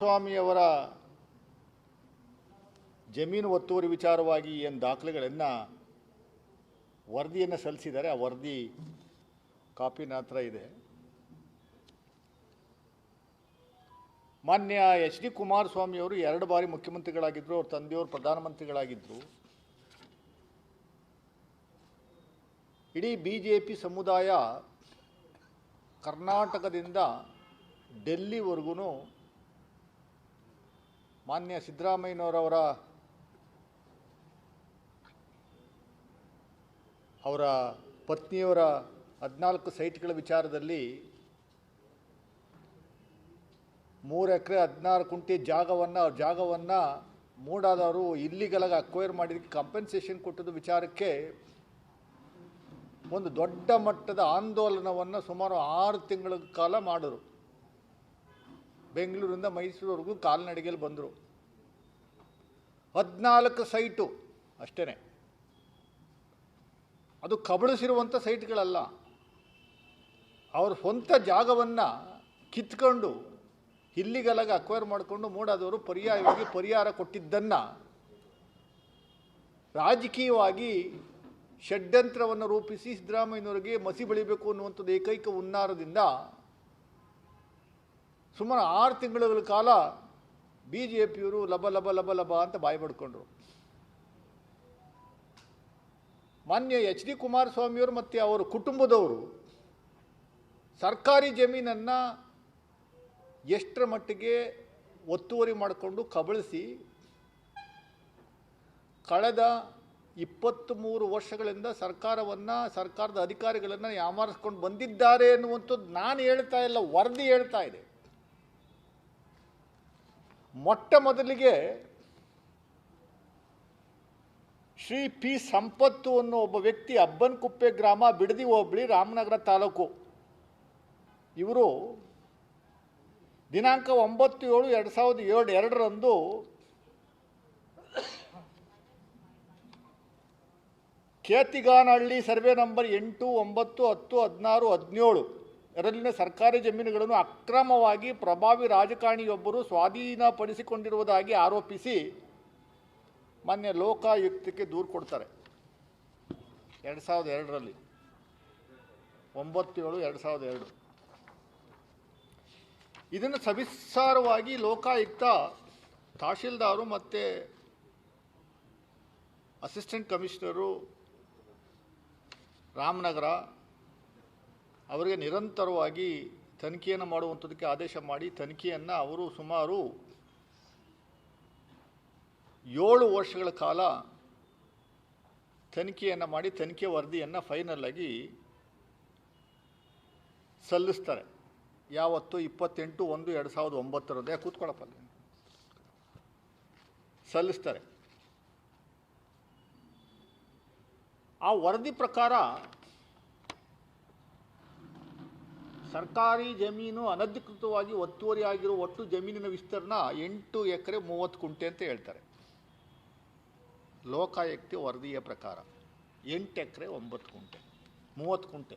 ಸ್ವಾಮಿಯವರ ಜಮೀನು ಒತ್ತುವರಿ ವಿಚಾರವಾಗಿ ಏನು ದಾಖಲೆಗಳನ್ನು ವರದಿಯನ್ನು ಸಲ್ಲಿಸಿದ್ದಾರೆ. ಆ ವರದಿ ಕಾಪಿ ಹತ್ರ ಇದೆ. ಮಾನ್ಯ ಎಚ್ ಡಿ ಕುಮಾರಸ್ವಾಮಿಯವರು ಎರಡು ಬಾರಿ ಮುಖ್ಯಮಂತ್ರಿಗಳಾಗಿದ್ದರು ಅವ್ರ ತಂದೆಯವರು ಪ್ರಧಾನಮಂತ್ರಿಗಳಾಗಿದ್ದರು ಇಡೀ ಬಿ ಜೆ ಪಿ ಸಮುದಾಯ ಕರ್ನಾಟಕದಿಂದ ಡೆಲ್ಲಿವರೆಗೂ ಮಾನ್ಯ ಸಿದ್ದರಾಮಯ್ಯನವರವರ ಅವರ ಪತ್ನಿಯವರ ಹದಿನಾಲ್ಕು ಸೈಟ್ಗಳ ವಿಚಾರದಲ್ಲಿ ಮೂರು ಎಕರೆ ಹದಿನಾರು ಕುಂಟೆ ಜಾಗವನ್ನು ಜಾಗವನ್ನು ಮೂಡಾದವರು ಇಲ್ಲಿಗಲಾಗ ಅಕ್ವೈರ್ ಮಾಡಿದ್ದಕ್ಕೆ ಕಂಪೆನ್ಸೇಷನ್ ಕೊಟ್ಟದ ವಿಚಾರಕ್ಕೆ ಒಂದು ದೊಡ್ಡ ಮಟ್ಟದ ಆಂದೋಲನವನ್ನು ಸುಮಾರು ಆರು ತಿಂಗಳ ಕಾಲ ಮಾಡಿದ್ರು. ಬೆಂಗಳೂರಿಂದ ಮೈಸೂರುವರೆಗೂ ಕಾಲ್ನಡಿಗೆಯಲ್ಲಿ ಬಂದರು. ಹದಿನಾಲ್ಕು ಸೈಟು ಅಷ್ಟೇ ಅದು ಕಬಳಿಸಿರುವಂಥ ಸೈಟ್ಗಳಲ್ಲ. ಅವ್ರ ಸ್ವಂತ ಜಾಗವನ್ನು ಕಿತ್ಕೊಂಡು ಇಲ್ಲಿಗಲಾಗ ಅಕ್ವೈರ್ ಮಾಡಿಕೊಂಡು ಮೂಡಾದವರು ಪರ್ಯಾಯವಾಗಿ ಪರಿಹಾರ ಕೊಟ್ಟಿದ್ದನ್ನು ರಾಜಕೀಯವಾಗಿ ಷಡ್ಯಂತ್ರವನ್ನು ರೂಪಿಸಿ ಸಿದ್ದರಾಮಯ್ಯನವರಿಗೆ ಮಸಿ ಬೆಳಿಬೇಕು ಅನ್ನುವಂಥದ್ದು ಏಕೈಕ ಹುನ್ನಾರದಿಂದ ಸುಮಾರು ಆರು ತಿಂಗಳುಗಳ ಕಾಲ ಬಿ ಜೆ ಪಿಯವರು ಲಬ ಲಬ ಲಬ ಲಬ ಅಂತ ಬಾಯಿ ಪಡ್ಕೊಂಡ್ರು. ಮಾನ್ಯ ಎಚ್ ಡಿ ಕುಮಾರಸ್ವಾಮಿಯವರು ಮತ್ತು ಅವರ ಕುಟುಂಬದವರು ಸರ್ಕಾರಿ ಜಮೀನನ್ನು ಎಷ್ಟರ ಮಟ್ಟಿಗೆ ಒತ್ತುವರಿ ಮಾಡಿಕೊಂಡು ಕಬಳಿಸಿ ಕಳೆದ ಇಪ್ಪತ್ತ್ಮೂರು ವರ್ಷಗಳಿಂದ ಸರ್ಕಾರವನ್ನು, ಸರ್ಕಾರದ ಅಧಿಕಾರಿಗಳನ್ನು ಯಾಮಾರಿಸ್ಕೊಂಡು ಬಂದಿದ್ದಾರೆ ಎನ್ನುವಂಥದ್ದು ನಾನು ಹೇಳ್ತಾ ಇಲ್ಲ, ವರದಿ ಹೇಳ್ತಾ ಇದೆ. ಮೊಟ್ಟ ಮೊದಲಿಗೆ ಶ್ರೀ ಪಿ ಸಂಪತ್ತು ಅನ್ನೋ ಒಬ್ಬ ವ್ಯಕ್ತಿ ಅಬ್ಬನ್ಕುಪ್ಪೆ ಗ್ರಾಮ ಬಿಡದಿ ಹೋಬಳಿ ರಾಮನಗರ ತಾಲೂಕು. ಇವರು ದಿನಾಂಕ ಒಂಬತ್ತು ಏಳು ಎರಡು ಸಾವಿರದ ಏಳು ಎರಡರಂದು ಕೇತಿಗಾನಹಳ್ಳಿ ಸರ್ವೆ ನಂಬರ್ ಎಂಟು ಒಂಬತ್ತು ಹತ್ತು ಹದಿನಾರು ಹದಿನೇಳು ಅದರಲ್ಲಿನ ಸರ್ಕಾರಿ ಜಮೀನುಗಳನ್ನು ಅಕ್ರಮವಾಗಿ ಪ್ರಭಾವಿ ರಾಜಕಾರಣಿಯೊಬ್ಬರು ಸ್ವಾಧೀನಪಡಿಸಿಕೊಂಡಿರುವುದಾಗಿ ಆರೋಪಿಸಿ ಮಾನ್ಯ ಲೋಕಾಯುಕ್ತಕ್ಕೆ ದೂರು ಕೊಡ್ತಾರೆ. ಎರಡು ಸಾವಿರದ ಎರಡರಲ್ಲಿ. ಒಂಬತ್ತೇಳು, ಎರಡು ಸಾವಿರದ ಎರಡು. ಇದನ್ನು ಸವಿಸ್ತಾರವಾಗಿ ಲೋಕಾಯುಕ್ತ, ತಹಶೀಲ್ದಾರು ಮತ್ತು ಅಸಿಸ್ಟೆಂಟ್ ಕಮಿಷನರು ರಾಮನಗರ ಅವರಿಗೆ ನಿರಂತರವಾಗಿ ತನಿಖೆಯನ್ನು ಮಾಡುವಂಥದಕ್ಕೆ ಆದೇಶ ಮಾಡಿ ತನಿಖೆಯನ್ನು ಅವರು ಸುಮಾರು ಏಳು ವರ್ಷಗಳ ಕಾಲ ತನಿಖೆಯನ್ನು ಮಾಡಿ ತನಿಖೆ ವರದಿಯನ್ನು ಫೈನಲ್ ಆಗಿ ಸಲ್ಲಿಸ್ತಾರೆ. ಯಾವತ್ತು ಇಪ್ಪತ್ತೆಂಟು ಒಂದು ಎರಡು ಸಾವಿರದ ಒಂಬತ್ತರದ್ದು. ಕೂತ್ಕೊಳ್ಳಪ್ಪ ಸಲ್ಲಿಸ್ತಾರೆ. ಆ ವರದಿ ಪ್ರಕಾರ ಸರ್ಕಾರಿ ಜಮೀನು ಅನಧಿಕೃತವಾಗಿ ಒತ್ತುವರಿ ಆಗಿರೋ ಒಟ್ಟು ಜಮೀನಿನ ವಿಸ್ತೀರ್ಣ ಎಂಟು ಎಕರೆ ಮೂವತ್ತು ಕುಂಟೆ ಅಂತ ಹೇಳ್ತಾರೆ. ಲೋಕಾಯುಕ್ತ ವರದಿಯ ಪ್ರಕಾರ ಎಂಟು ಎಕರೆ ಒಂಬತ್ತು ಕುಂಟೆ, ಮೂವತ್ತು ಕುಂಟೆ.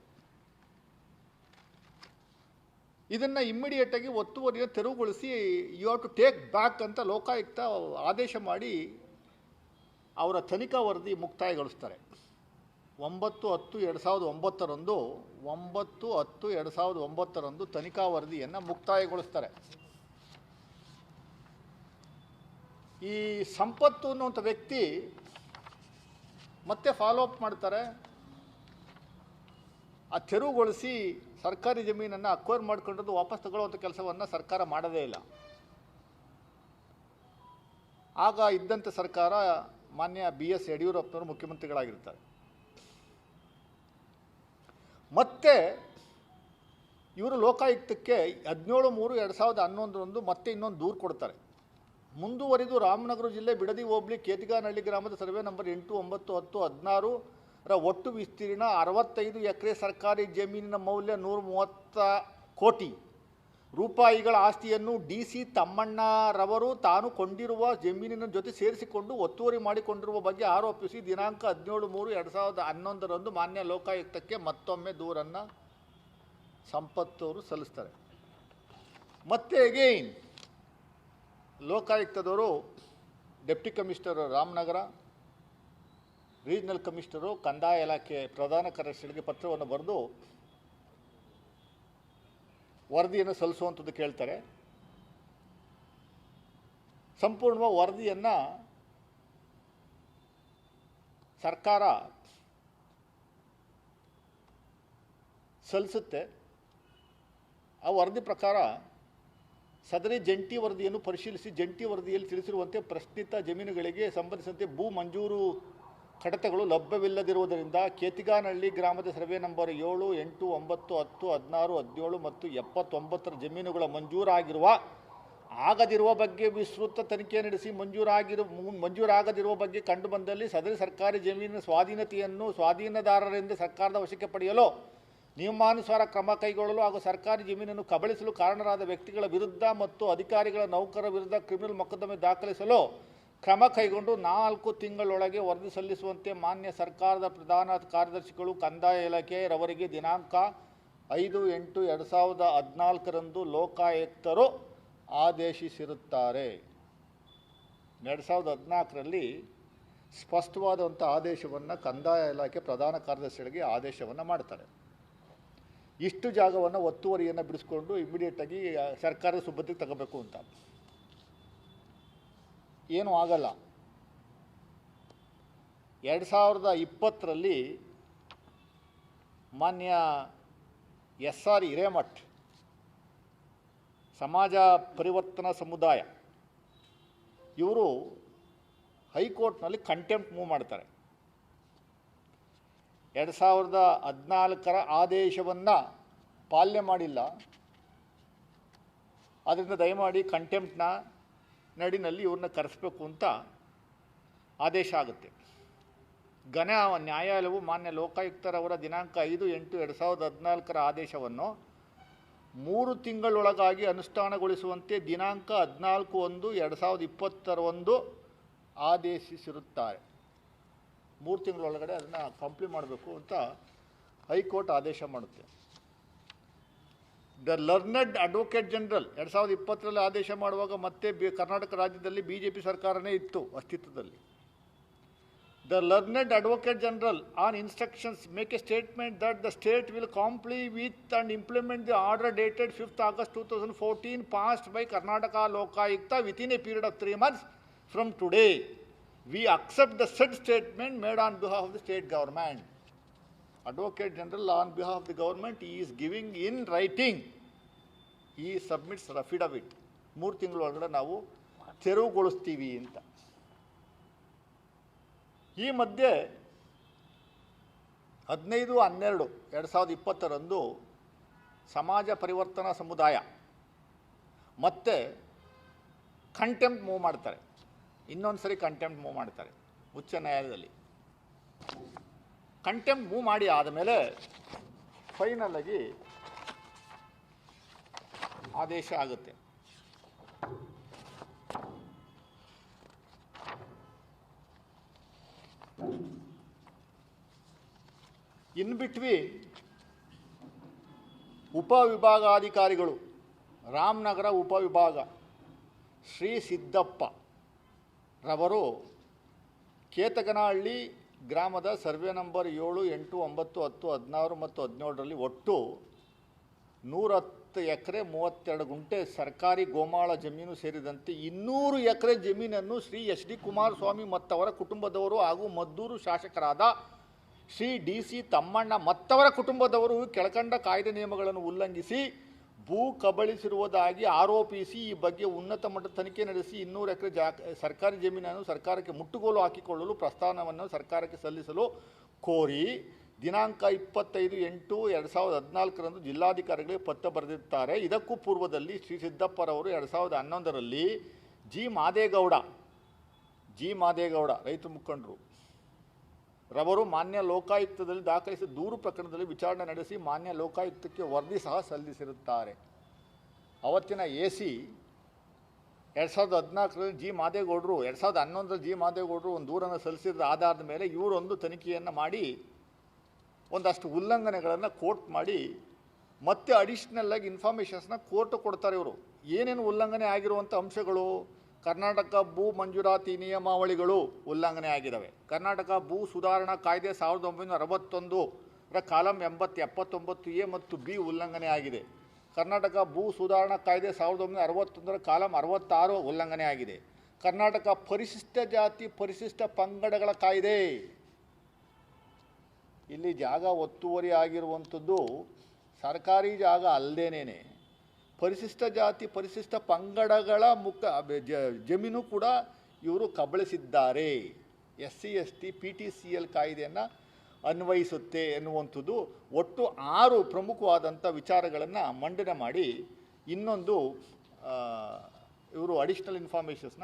ಇದನ್ನು ಇಮ್ಮಿಡಿಯೇಟಾಗಿ ಒತ್ತುವರಿಯ ತೆರವುಗೊಳಿಸಿ you have to take back ಅಂತ ಲೋಕಾಯುಕ್ತ ಆದೇಶ ಮಾಡಿ ಅವರ ತನಿಖಾ ವರದಿ ಮುಕ್ತಾಯಗೊಳಿಸ್ತಾರೆ. ಒಂಬತ್ತು ಹತ್ತು ಎರಡು ಸಾವಿರದ ಒಂಬತ್ತರಂದು, ಒಂಬತ್ತು ಹತ್ತು ಎರಡು ಸಾವಿರದ ಒಂಬತ್ತರಂದು ತನಿಖಾ ವರದಿಯನ್ನು ಮುಕ್ತಾಯಗೊಳಿಸ್ತಾರೆ. ಈ ಸಂಪತ್ತು ಅನ್ನುವಂಥ ವ್ಯಕ್ತಿ ಮತ್ತೆ ಫಾಲೋ ಅಪ್ ಮಾಡ್ತಾರೆ. ಆ ತೆರವುಗೊಳಿಸಿ ಸರ್ಕಾರಿ ಜಮೀನನ್ನು ಅಕ್ವೈರ್ ಮಾಡ್ಕೊಂಡದ್ದು ವಾಪಸ್ ತಗೊಳ್ಳುವಂಥ ಕೆಲಸವನ್ನು ಸರ್ಕಾರ ಮಾಡದೇ ಇಲ್ಲ. ಆಗ ಇದ್ದಂಥ ಸರ್ಕಾರ ಮಾನ್ಯ ಬಿ ಎಸ್ ಯಡಿಯೂರಪ್ಪನವರು ಮುಖ್ಯಮಂತ್ರಿಗಳಾಗಿರ್ತಾರೆ. ಮತ್ತೆ ಇವರು ಲೋಕಾಯುಕ್ತಕ್ಕೆ ಹದಿನೇಳು ಮೂರು ಎರಡು ಸಾವಿರದ ಹನ್ನೊಂದರಂದು ಮತ್ತೆ ಇನ್ನೊಂದು ದೂರು ಕೊಡ್ತಾರೆ. ಮುಂದುವರಿದು ರಾಮನಗರ ಜಿಲ್ಲೆ ಬಿಡದಿ ಹೋಬಳಿ ಕೇತಿಗಾನಹಳ್ಳಿ ಗ್ರಾಮದ ಸರ್ವೆ ನಂಬರ್ ಎಂಟು, ಒಂಬತ್ತು, ಹತ್ತು, ಹದಿನಾರು ರ ಒಟ್ಟು ವಿಸ್ತೀರ್ಣ ಅರವತ್ತೈದು ಎಕರೆ ಸರ್ಕಾರಿ ಜಮೀನಿನ ಮೌಲ್ಯ ನೂರ ಮೂವತ್ತ ಕೋಟಿ. ರೂಪಾಯಿಗಳ ಆಸ್ತಿಯನ್ನು ಡಿ ಸಿ ತಮ್ಮಣ್ಣರವರು ತಾನು ಕೊಂಡಿರುವ ಜಮೀನಿನ ಜೊತೆ ಸೇರಿಸಿಕೊಂಡು ಒತ್ತುವರಿ ಮಾಡಿಕೊಂಡಿರುವ ಬಗ್ಗೆ ಆರೋಪಿಸಿ ದಿನಾಂಕ ಹದಿನೇಳು ಮೂರು ಎರಡು ಸಾವಿರದ ಹನ್ನೊಂದರಂದು ಮಾನ್ಯ ಲೋಕಾಯುಕ್ತಕ್ಕೆ ಮತ್ತೊಮ್ಮೆ ದೂರನ್ನು ಸಂಪತ್ತವರು ಸಲ್ಲಿಸ್ತಾರೆ. ಮತ್ತೆ again ಲೋಕಾಯುಕ್ತದವರು deputy commissioner Ramanagara, regional commissioner ಕಂದಾಯ ಇಲಾಖೆ ಪ್ರಧಾನ ಕಾರ್ಯದರ್ಶಿಗಳಿಗೆ ಪತ್ರವನ್ನು ಬರೆದು ವರದಿಯನ್ನು ಸಲ್ಲಿಸುವಂಥದ್ದು ಕೇಳ್ತಾರೆ. ಸಂಪೂರ್ಣವಾಗಿ ವರದಿಯನ್ನು ಸರ್ಕಾರ ಸಲ್ಲಿಸುತ್ತೆ. ಆ ವರದಿ ಪ್ರಕಾರ ಸದರಿ ಜಂಟಿ ವರದಿಯನ್ನು ಪರಿಶೀಲಿಸಿ ಜಂಟಿ ವರದಿಯಲ್ಲಿ ತಿಳಿಸಿರುವಂತೆ ಪ್ರಶ್ನಿತ ಜಮೀನುಗಳಿಗೆ ಸಂಬಂಧಿಸಿದಂತೆ ಭೂ ಮಂಜೂರು ಕಡತಗಳು ಲಭ್ಯವಿಲ್ಲದಿರುವುದರಿಂದ ಕೇತಿಗಾನಹಳ್ಳಿ ಗ್ರಾಮದ ಸರ್ವೆ ನಂಬರ್ ಏಳು, ಎಂಟು, ಒಂಬತ್ತು, ಹತ್ತು, ಹದಿನಾರು, ಹದಿನೇಳು ಮತ್ತು ಎಪ್ಪತ್ತೊಂಬತ್ತರ ಜಮೀನುಗಳ ಮಂಜೂರಾಗಿರುವ, ಆಗದಿರುವ ಬಗ್ಗೆ ವಿಸ್ತೃತ ತನಿಖೆ ನಡೆಸಿ ಮಂಜೂರಾಗಿರುವ ಮಂಜೂರಾಗದಿರುವ ಬಗ್ಗೆ ಕಂಡುಬಂದಲ್ಲಿ ಸದರಿ ಸರ್ಕಾರಿ ಜಮೀನಿನ ಸ್ವಾಧೀನತೆಯನ್ನು ಸ್ವಾಧೀನದಾರರಿಂದ ಸರ್ಕಾರದ ವಶಕ್ಕೆ ಪಡೆಯಲು ನಿಯಮಾನುಸಾರ ಕ್ರಮ ಕೈಗೊಳ್ಳಲು ಹಾಗೂ ಸರ್ಕಾರಿ ಜಮೀನನ್ನು ಕಬಳಿಸಲು ಕಾರಣರಾದ ವ್ಯಕ್ತಿಗಳ ವಿರುದ್ಧ ಮತ್ತು ಅಧಿಕಾರಿಗಳ ನೌಕರರ ವಿರುದ್ಧ ಕ್ರಿಮಿನಲ್ ಮೊಕದ್ದಮೆ ದಾಖಲಿಸಲು ಕ್ರಮ ಕೈಗೊಂಡು ನಾಲ್ಕು ತಿಂಗಳೊಳಗೆ ವರದಿ ಸಲ್ಲಿಸುವಂತೆ ಮಾನ್ಯ ಸರ್ಕಾರದ ಪ್ರಧಾನ ಕಾರ್ಯದರ್ಶಿಗಳು ಕಂದಾಯ ಇಲಾಖೆಯವರಿಗೆ ದಿನಾಂಕ ಐದು ಎಂಟು ಎರಡು ಸಾವಿರದ ಹದಿನಾಲ್ಕರಂದು ಲೋಕಾಯುಕ್ತರು ಆದೇಶಿಸಿರುತ್ತಾರೆ. ಎರಡು ಸಾವಿರದ ಹದಿನಾಲ್ಕರಲ್ಲಿ ಸ್ಪಷ್ಟವಾದಂಥ ಆದೇಶವನ್ನು ಕಂದಾಯ ಇಲಾಖೆ ಪ್ರಧಾನ ಕಾರ್ಯದರ್ಶಿಗಳಿಗೆ ಆದೇಶವನ್ನು ಮಾಡ್ತಾರೆ. ಇಷ್ಟು ಜಾಗವನ್ನು ಒತ್ತುವರಿಯನ್ನು ಬಿಡಿಸ್ಕೊಂಡು ಇಮ್ಮಿಡಿಯೇಟಾಗಿ ಸರ್ಕಾರದ ಸುಭದ್ರತೆ ತಗೋಬೇಕು ಅಂತ. ಏನೂ ಆಗಲ್ಲ. ಎರಡು ಸಾವಿರದ ಇಪ್ಪತ್ತರಲ್ಲಿ ಮಾನ್ಯ ಎಸ್ ಆರ್ ಹಿರೇಮಠ್ ಸಮಾಜ ಪರಿವರ್ತನಾ ಸಮುದಾಯ, ಇವರು ಹೈಕೋರ್ಟ್ನಲ್ಲಿ ಕಂಟೆಂಪ್ಟ್ ಮೂವ್ ಮಾಡ್ತಾರೆ. ಎರಡು ಸಾವಿರದ ಹದಿನಾಲ್ಕರ ಆದೇಶವನ್ನು ಪಾಲನೆ ಮಾಡಿಲ್ಲ. ಅದರಿಂದ ದಯಮಾಡಿ ಕಂಟೆಂಪ್ಟ್ನ ನಡಿನಲ್ಲಿ ಇವ್ರನ್ನ ಕರೆಸಬೇಕು ಅಂತ ಆದೇಶ ಆಗುತ್ತೆ. ಘನ ನ್ಯಾಯಾಲಯವು ಮಾನ್ಯ ಲೋಕಾಯುಕ್ತರವರ ದಿನಾಂಕ ಐದು, ಎಂಟು, ಎರಡು ಸಾವಿರದ ಹದಿನಾಲ್ಕರ ಆದೇಶವನ್ನು ಮೂರು ತಿಂಗಳೊಳಗಾಗಿ ಅನುಷ್ಠಾನಗೊಳಿಸುವಂತೆ ದಿನಾಂಕ ಹದಿನಾಲ್ಕು ಒಂದು, ಎರಡು ಸಾವಿರದ ಇಪ್ಪತ್ತರ ಒಂದು ಆದೇಶಿಸಿರುತ್ತಾರೆ. ಮೂರು ತಿಂಗಳೊಳಗಡೆ ಅದನ್ನು ಕಂಪ್ಲೀಟ್ ಮಾಡಬೇಕು ಅಂತ ಹೈಕೋರ್ಟ್ ಆದೇಶ ಮಾಡುತ್ತೆ. ದ ಲರ್ನಡ್ ಅಡ್ವೊಕೇಟ್ ಜನರಲ್ ಎರಡು ಸಾವಿರದ ಇಪ್ಪತ್ತರಲ್ಲಿ ಆದೇಶ ಮಾಡುವಾಗ ಮತ್ತೆ ಬಿ, ಕರ್ನಾಟಕ ರಾಜ್ಯದಲ್ಲಿ ಬಿ ಜೆ ಪಿ ಸರ್ಕಾರನೇ ಇತ್ತು ಅಸ್ತಿತ್ವದಲ್ಲಿ. The learned advocate general on instructions make a statement that the state will comply with and implement the order dated fifth August two thousand fourteen passed by Karnataka Lokayukta within a period of three months from today we accept the said statement made on behalf of the state government advocate general on behalf of the is is giving in writing ಈ submits affidavit. ಮೂರು ತಿಂಗಳೊಳಗಡೆ ನಾವು ತೆರವುಗೊಳಿಸ್ತೀವಿ ಅಂತ. ಈ ಮಧ್ಯೆ ಹದಿನೈದು, ಹನ್ನೆರಡು, ಎರಡು ಸಾವಿರದ ಇಪ್ಪತ್ತರಂದು ಸಮಾಜ ಪರಿವರ್ತನಾ ಸಮುದಾಯ ಮತ್ತೆ ಕಂಟೆಂಪ್ಟ್ ಮೂವ್ ಮಾಡ್ತಾರೆ. ಇನ್ನೊಂದು ಸರಿ ಕಂಟೆಂಪ್ಟ್ ಮೂವ್ ಮಾಡ್ತಾರೆ. ಉಚ್ಚ ನ್ಯಾಯಾಲಯದಲ್ಲಿ. ಕಂಟೆಂಪ್ಟ್ ಮೂವ್ ಮಾಡಿ ಆದಮೇಲೆ ಫೈನಲ್ ಆಗಿ ಆದೇಶ ಆಗುತ್ತೆ. ಇನ್ ಬಿಟ್ವೀನ್ ಉಪವಿಭಾಗಾಧಿಕಾರಿಗಳು ರಾಮನಗರ ಉಪವಿಭಾಗ ಶ್ರೀ ಸಿದ್ದಪ್ಪ ರವರು ಕೇತಕನಹಳ್ಳಿ ಗ್ರಾಮದ ಸರ್ವೆ ನಂಬರ್ ಏಳು, ಎಂಟು, ಒಂಬತ್ತು, ಹತ್ತು, ಹದಿನಾರು ಮತ್ತು ಹದಿನೇಳರಲ್ಲಿ ಒಟ್ಟು ನೂರತ್ತು ಎಕರೆ ಮೂವತ್ತೆರಡು ಗುಂಟೆ ಸರ್ಕಾರಿ ಗೋಮಾಳ ಜಮೀನು ಸೇರಿದಂತೆ ಇನ್ನೂರು ಎಕರೆ ಜಮೀನನ್ನು ಶ್ರೀ ಎಚ್ ಡಿ ಕುಮಾರಸ್ವಾಮಿ ಮತ್ತವರ ಕುಟುಂಬದವರು ಹಾಗೂ ಮದ್ದೂರು ಶಾಸಕರಾದ ಶ್ರೀ ಡಿ ಸಿ ತಮ್ಮಣ್ಣ ಮತ್ತವರ ಕುಟುಂಬದವರು ಕೆಳಕಂಡ ಕಾಯ್ದೆ ನಿಯಮಗಳನ್ನು ಉಲ್ಲಂಘಿಸಿ ಭೂ ಕಬಳಿಸಿರುವುದಾಗಿ ಆರೋಪಿಸಿ ಈ ಬಗ್ಗೆ ಉನ್ನತ ಮಟ್ಟದ ತನಿಖೆ ನಡೆಸಿ ಇನ್ನೂರು ಎಕರೆ ಜಾ, ಸರ್ಕಾರಿ ಜಮೀನನ್ನು ಸರ್ಕಾರಕ್ಕೆ ಮುಟ್ಟುಗೋಲು ಹಾಕಿಕೊಳ್ಳಲು ಪ್ರಸ್ತಾವನವನ್ನು ಸರ್ಕಾರಕ್ಕೆ ಸಲ್ಲಿಸಲು ಕೋರಿ ದಿನಾಂಕ ಇಪ್ಪತ್ತೈದು ಎಂಟು ಎರಡು ಸಾವಿರದ ಹದಿನಾಲ್ಕರಂದು ಜಿಲ್ಲಾಧಿಕಾರಿಗಳಿಗೆ ಪತ್ರ ಬರೆದಿರುತ್ತಾರೆ. ಇದಕ್ಕೂ ಪೂರ್ವದಲ್ಲಿ ಶ್ರೀ ಸಿದ್ದಪ್ಪರವರು ಎರಡು ಸಾವಿರದ ಹನ್ನೊಂದರಲ್ಲಿ ಜಿ. ಮಾದೇಗೌಡ ಜಿ. ಮಾದೇಗೌಡ, ರೈತ ಮುಖಂಡರು ರವರು ಮಾನ್ಯ ಲೋಕಾಯುಕ್ತದಲ್ಲಿ ದಾಖಲಿಸಿದ ದೂರು ಪ್ರಕರಣದಲ್ಲಿ ವಿಚಾರಣೆ ನಡೆಸಿ ಮಾನ್ಯ ಲೋಕಾಯುಕ್ತಕ್ಕೆ ವರದಿ ಸಹ ಸಲ್ಲಿಸಿರುತ್ತಾರೆ. ಅವತ್ತಿನ ಎ ಸಿ ಎರಡು ಸಾವಿರದ ಹದಿನಾಲ್ಕರಲ್ಲಿ ಜಿ ಮಾದೇಗೌಡರು, ಎರಡು ಸಾವಿರದ ಹನ್ನೊಂದರಲ್ಲಿ ಜಿ ಮಾದೇಗೌಡರು ಒಂದು ದೂರನ್ನು ಸಲ್ಲಿಸಿದ ಆಧಾರದ ಮೇಲೆ ಇವರೊಂದು ತನಿಖೆಯನ್ನು ಮಾಡಿ ಒಂದಷ್ಟು ಉಲ್ಲಂಘನೆಗಳನ್ನು ಕೋರ್ಟ್ ಮಾಡಿ ಮತ್ತೆ ಅಡಿಷ್ನಲ್ಲಾಗಿ ಇನ್ಫಾರ್ಮೇಷನ್ಸ್ನ ಕೋರ್ಟ್ ಕೊಡ್ತಾರೆ ಇವರು. ಏನೇನು ಉಲ್ಲಂಘನೆ ಆಗಿರುವಂಥ ಅಂಶಗಳು ಕರ್ನಾಟಕ ಭೂ ಮಂಜೂರಾತಿ ನಿಯಮಾವಳಿಗಳು ಉಲ್ಲಂಘನೆ ಆಗಿದ್ದಾವೆ. ಕರ್ನಾಟಕ ಭೂ ಸುಧಾರಣಾ ಕಾಯ್ದೆ ಸಾವಿರದ ಒಂಬೈನೂರ ಅರವತ್ತೊಂದು ರ ಕಾಲಂ ಎಂಬತ್ತು ಎಪ್ಪತ್ತೊಂಬತ್ತು ಎ ಮತ್ತು ಬಿ ಉಲ್ಲಂಘನೆ ಆಗಿದೆ. ಕರ್ನಾಟಕ ಭೂ ಸುಧಾರಣಾ ಕಾಯ್ದೆ ಸಾವಿರದ ಒಂಬೈನೂರ ಅರವತ್ತೊಂದರ ಕಾಲಂ ಅರವತ್ತಾರು ಉಲ್ಲಂಘನೆ ಆಗಿದೆ. ಕರ್ನಾಟಕ ಪರಿಶಿಷ್ಟ ಜಾತಿ ಪರಿಶಿಷ್ಟ ಪಂಗಡಗಳ ಕಾಯ್ದೆ. ಇಲ್ಲಿ ಜಾಗ ಒತ್ತುವರಿ ಆಗಿರುವಂಥದ್ದು ಸರ್ಕಾರಿ ಜಾಗ ಅಲ್ಲದೇನೆ ಪರಿಶಿಷ್ಟ ಜಾತಿ, ಪರಿಶಿಷ್ಟ ಪಂಗಡಗಳ ಮುಖ ಜಮೀನು ಕೂಡ ಇವರು ಕಬಳಿಸಿದ್ದಾರೆ. S C, S T, P T C L ಕಾಯ್ದೆಯನ್ನು ಅನ್ವಯಿಸುತ್ತೆ ಎನ್ನುವಂಥದ್ದು ಒಟ್ಟು ಆರು ಪ್ರಮುಖವಾದಂಥ ವಿಚಾರಗಳನ್ನು ಮಂಡನೆ ಮಾಡಿ ಇನ್ನೊಂದು ಇವರು ಅಡಿಷ್ನಲ್ ಇನ್ಫಾರ್ಮೇಷನ್ಸ್ನ